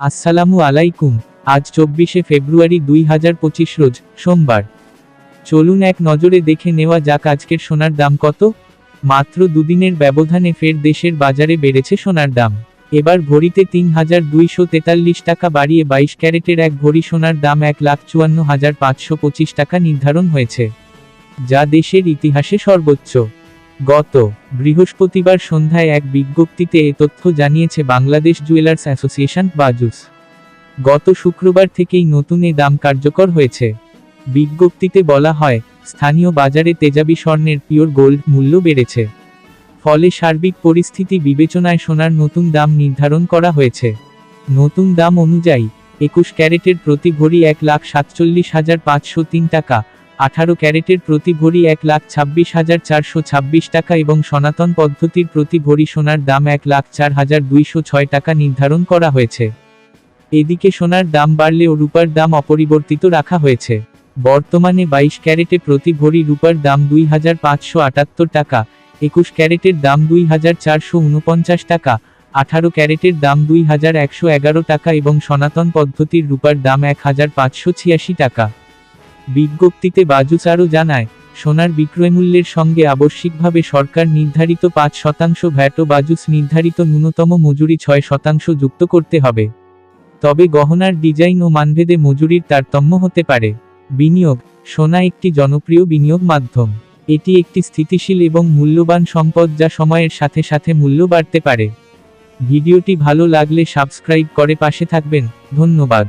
আসসালামু আলাইকুম। আজ চব্বিশে ফেব্রুয়ারি দুই হাজার পঁচিশ রোজ, সোমবার। চলুন এক নজরে দেখে নেওয়া যাক আজকের সোনার দাম কত। মাত্র দুদিনের ব্যবধানে ফের দেশের বাজারে বেড়েছে সোনার দাম। এবার ভরিতে তিন হাজার দুইশো তেতাল্লিশ টাকা বাড়িয়ে বাইশ ক্যারেটের এক ভরি সোনার দাম এক লাখ চুয়ান্ন হাজার পাঁচশো পঁচিশ টাকা নির্ধারণ হয়েছে। যা দেশের ইতিহাসে সর্বোচ্চ। গত বৃহস্পতিবার সন্ধ্যায় এক বিজ্ঞপ্তিতে এ তথ্য জানিয়েছে বাংলাদেশ জুয়েলার্স অ্যাসোসিয়েশন, বাজুস। গত শুক্রবার থেকেই নতুন এ দাম কার্যকর হয়েছে। বিজ্ঞপ্তিতে বলা হয়, স্থানীয় বাজারে তেজাবি স্বর্ণের পিওর গোল্ড মূল্য বেড়েছে। ফলে সার্বিক পরিস্থিতি বিবেচনায় সোনার নতুন দাম নির্ধারণ করা হয়েছে। নতুন দাম অনুযায়ী, একুশ ক্যারেটের প্রতি ভরি এক লাখ সাতচল্লিশ হাজার পাঁচশো তিন টাকা আঠারো ক্যারেটের প্রতি ভরি এক লাখ ছাব্বিশ হাজার চারশো ছাব্বিশ টাকা এবং সনাতন পদ্ধতির প্রতি ভরি সোনার দাম এক লাখ চার হাজার দুইশো ছয় টাকা নির্ধারণ করা হয়েছে। এদিকে সোনার দাম বাড়লেও রূপার দাম অপরিবর্তিত রাখা হয়েছে। বর্তমানে বাইশ ক্যারেটে প্রতি ভরি রূপার দাম দুই হাজার পাঁচশো আটাত্তর টাকা, একুশ ক্যারেটের দাম দুই হাজার চারশো উনপঞ্চাশ টাকা, আঠারো ক্যারেটের দাম দুই হাজার একশো এগারো টাকা এবং সনাতন পদ্ধতির রূপার দাম এক হাজার পাঁচশো ছিয়াশি টাকা। বিজ্ঞপ্তিতে বাজুস আরও জানায়, সোনার বিক্রয়মূল্যের সঙ্গে আবশ্যিকভাবে সরকার নির্ধারিত পাঁচ শতাংশ ভ্যাট ও বাজুস নির্ধারিত ন্যূনতম মজুরি ছয় শতাংশ যুক্ত করতে হবে। তবে গহনার ডিজাইন ও মানভেদে মজুরির তারতম্য হতে পারে। বিনিয়োগ, সোনা একটি জনপ্রিয় বিনিয়োগ মাধ্যম। এটি একটি স্থিতিশীল এবং মূল্যবান সম্পদ যা সময়ের সাথে সাথে মূল্য বাড়তে পারে। ভিডিওটি ভালো লাগলে সাবস্ক্রাইব করে পাশে থাকবেন। ধন্যবাদ।